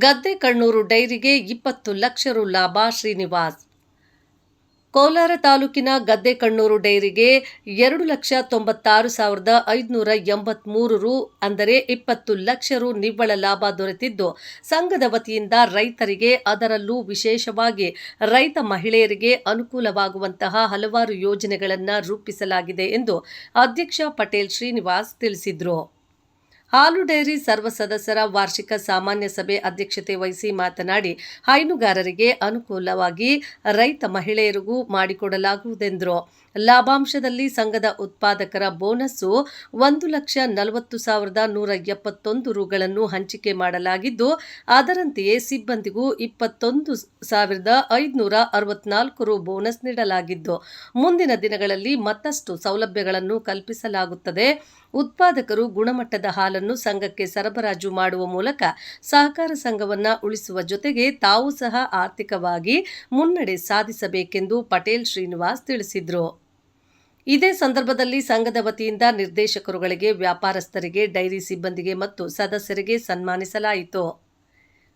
ಗದ್ದೆ ಕಣ್ಣೂರು ಡೈರಿಗೆ ಇಪ್ಪತ್ತು ಲಕ್ಷ ರು ಲಾಭ ಶ್ರೀನಿವಾಸ್. ಕೋಲಾರ ತಾಲೂಕಿನ ಗದ್ದೆ ಕಣ್ಣೂರು ಡೈರಿಗೆ ಎರಡು ಲಕ್ಷ ತೊಂಬತ್ತಾರು ಸಾವಿರದ ಐದುನೂರ ಎಂಬತ್ಮೂರು ರು ಅಂದರೆ ಇಪ್ಪತ್ತು ಲಕ್ಷ ರು ನಿವ್ವಳ ಲಾಭ ದೊರೆತಿದ್ದು. ಸಂಘದ ವತಿಯಿಂದ ರೈತರಿಗೆ ಅದರಲ್ಲೂ ವಿಶೇಷವಾಗಿ ರೈತ ಮಹಿಳೆಯರಿಗೆ ಅನುಕೂಲವಾಗುವಂತಹ ಹಲವಾರು ಯೋಜನೆಗಳನ್ನು ರೂಪಿಸಲಾಗಿದೆ ಎಂದು ಅಧ್ಯಕ್ಷ ಪಟೇಲ್ ಶ್ರೀನಿವಾಸ್ ತಿಳಿಸಿದರು. ಹಾಲು ಡೈರಿ ಸರ್ವ ಸದಸ್ಯರ ವಾರ್ಷಿಕ ಸಾಮಾನ್ಯ ಸಭೆ ಅಧ್ಯಕ್ಷತೆ ವಹಿಸಿ ಮಾತನಾಡಿ, ಹೈನುಗಾರರಿಗೆ ಅನುಕೂಲವಾಗಿ ರೈತ ಮಹಿಳೆಯರಿಗೂ ಮಾಡಿಕೊಡಲಾಗುವುದೆಂದರು. ಲಾಭಾಂಶದಲ್ಲಿ ಸಂಘದ ಉತ್ಪಾದಕರ ಬೋನಸ್ಸು ಒಂದು ಲಕ್ಷ ನಲವತ್ತು ಸಾವಿರದ ನೂರ ಎಪ್ಪತ್ತೊಂದು ರುಗಳನ್ನು ಹಂಚಿಕೆ ಮಾಡಲಾಗಿದ್ದು, ಅದರಂತೆಯೇ ಸಿಬ್ಬಂದಿಗೂ ಇಪ್ಪತ್ತೊಂದು ಸಾವಿರದ ಐದುನೂರ ಅರವತ್ನಾಲ್ಕು ರು ಬೋನಸ್ ನೀಡಲಾಗಿದ್ದು, ಮುಂದಿನ ದಿನಗಳಲ್ಲಿ ಮತ್ತಷ್ಟು ಸೌಲಭ್ಯಗಳನ್ನು ಕಲ್ಪಿಸಲಾಗುತ್ತದೆ. ಉತ್ಪಾದಕರು ಗುಣಮಟ್ಟದ ಹಾಲನ್ನು ಸಂಘಕ್ಕೆ ಸರಬರಾಜು ಮಾಡುವ ಮೂಲಕ ಸಹಕಾರ ಸಂಘವನ್ನು ಉಳಿಸುವ ಜೊತೆಗೆ ತಾವು ಸಹ ಆರ್ಥಿಕವಾಗಿ ಮುನ್ನಡೆ ಸಾಧಿಸಬೇಕೆಂದು ಪಟೇಲ್ ಶ್ರೀನಿವಾಸ್ ತಿಳಿಸಿದರು. ಇದೇ ಸಂದರ್ಭದಲ್ಲಿ ಸಂಘದ ವತಿಯಿಂದ ನಿರ್ದೇಶಕರುಗಳಿಗೆ ವ್ಯಾಪಾರಸ್ಥರಿಗೆ, ಡೈರಿ ಸಿಬ್ಬಂದಿಗೆ ಮತ್ತು ಸದಸ್ಯರಿಗೆ ಸನ್ಮಾನಿಸಲಾಯಿತು.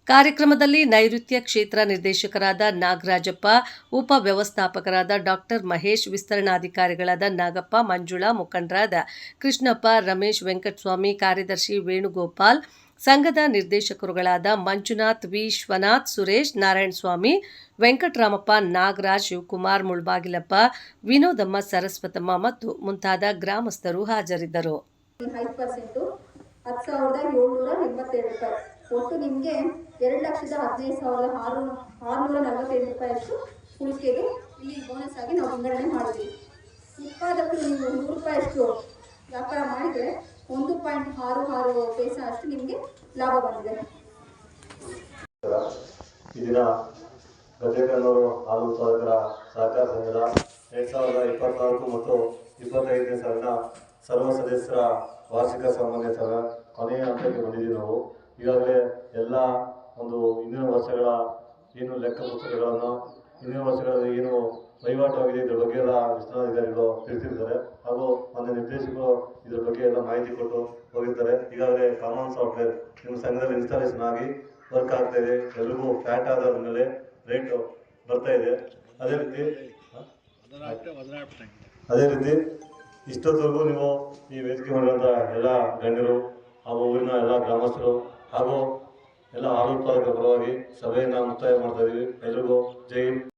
ಕಾರ್ಯಕ್ರಮದಲ್ಲಿ ನೈಋತ್ಯ ಕ್ಷೇತ್ರ ನಿರ್ದೇಶಕರಾದ ನಾಗರಾಜಪ್ಪ, ಉಪ ವ್ಯವಸ್ಥಾಪಕರಾದ ಡಾಕ್ಟರ್ ಮಹೇಶ್, ವಿಸ್ತರಣಾಧಿಕಾರಿಗಳಾದ ನಾಗಪ್ಪ, ಮಂಜುಳಾ ಮುಖಂಡರಾದ ಕೃಷ್ಣಪ್ಪ, ರಮೇಶ್ ವೆಂಕಟಸ್ವಾಮಿ, ಕಾರ್ಯದರ್ಶಿ ವೇಣುಗೋಪಾಲ್, ಸಂಘದ ನಿರ್ದೇಶಕರುಗಳಾದ ಮಂಜುನಾಥ್ ವಿಶ್ವನಾಥ್ ಸುರೇಶ್, ನಾರಾಯಣಸ್ವಾಮಿ, ವೆಂಕಟರಾಮಪ್ಪ, ನಾಗರಾಜ್, ಶಿವಕುಮಾರ್, ಮುಳ್ಬಾಗಿಲಪ್ಪ, ವಿನೋದಮ್ಮ, ಸರಸ್ವತಮ್ಮ ಮತ್ತು ಮುಂತಾದ ಗ್ರಾಮಸ್ಥರು ಹಾಜರಿದ್ದರು. ಒಟ್ಟು ನಿಮಗೆ ಎರಡು ಲಕ್ಷದ ಹದಿನೈದು ಸಾವಿರದ ಆರು ಆರುನೂರ ನಲವತ್ತೈದು ರೂಪಾಯಿಯಷ್ಟು ಉಳಿಕೆಗೆ ಇಲ್ಲಿ ಬೋನಸ್ ಆಗಿ ನಾವು ವಿಂಗಡಣೆ ಮಾಡಿದ್ವಿ. ಉತ್ಪಾದಕರು ನೀವು ನೂರು ರೂಪಾಯಿಯಷ್ಟು ವ್ಯಾಪಾರ ಮಾಡಿದರೆ ಒಂದು ಪಾಯಿಂಟ್ ಆರು ಆರು ಪೈಸ ಅಷ್ಟು ನಿಮಗೆ ಲಾಭ ಬಂದಿದೆ. ದಿನ ಗದ್ದೆಕಲ್ಲೂರು ಹಾಲು ಉತ್ಪಾದಕರ ಸಹಕಾರ ಸಂಘದ ಎರಡು ಸಾವಿರದ ಇಪ್ಪತ್ನಾಲ್ಕು ಮತ್ತು ಇಪ್ಪತ್ತೈದನೇ ಸಾಲಿನ ಸರ್ವ ಸದಸ್ಯರ ವಾರ್ಷಿಕ ಸಾಮಾನ್ಯ ಕೊನೆಯ ಹಂತಕ್ಕೆ ಬಂದಿದ್ದೀವಿ ನಾವು. ಈಗಾಗಲೇ ಎಲ್ಲ ಒಂದು ಹಿಂದಿನ ವರ್ಷಗಳ ಏನು ಲೆಕ್ಕ ಪುಸ್ತಕಗಳನ್ನು, ಹಿಂದಿನ ವರ್ಷಗಳಲ್ಲಿ ಏನು ವಹಿವಾಟು ಆಗಿದೆ ಇದ್ರ ಬಗ್ಗೆ ಎಲ್ಲ ವಿಸ್ತರಣಾಧಿಕಾರಿಗಳು ತಿಳಿಸಿರ್ತಾರೆ. ಹಾಗೂ ಮಾನ್ಯ ನಿರ್ದೇಶಕರು ಇದ್ರ ಬಗ್ಗೆ ಎಲ್ಲ ಮಾಹಿತಿ ಕೊಟ್ಟು ಹೋಗಿರ್ತಾರೆ. ಈಗಾಗಲೇ ಕಾಮನ್ ಸಾಫ್ಟ್ವೇರ್ ನಿಮ್ಮ ಸಂಘದಲ್ಲಿ ಇನ್ಸ್ಟಾಲೇಷನ್ ಆಗಿ ವರ್ಕ್ ಆಗ್ತಾ ಇದೆ. ಎಲ್ರಿಗೂ ಫ್ಯಾಟ್ ಆದ ಮೇಲೆ ರೇಟ್ ಬರ್ತಾ ಇದೆ. ಅದೇ ರೀತಿ ಅದೇ ರೀತಿ ಇಷ್ಟೊತ್ತವರೆಗೂ ನೀವು ಈ ವೇದಿಕೆ ಮಾಡಿರುವಂಥ ಎಲ್ಲ ಗಣ್ಯರು ಹಾಗೂ ಊರಿನ ಎಲ್ಲ ಗ್ರಾಮಸ್ಥರು ಹಾಗೂ ಎಲ್ಲ ಉತ್ಪಾದಕರ ಪರವಾಗಿ ಸಭೆಯನ್ನು ಮುಕ್ತಾಯ ಮಾಡ್ತಾ ಇದ್ದೀವಿ ಎಲ್ರಿಗೂ ಜೈ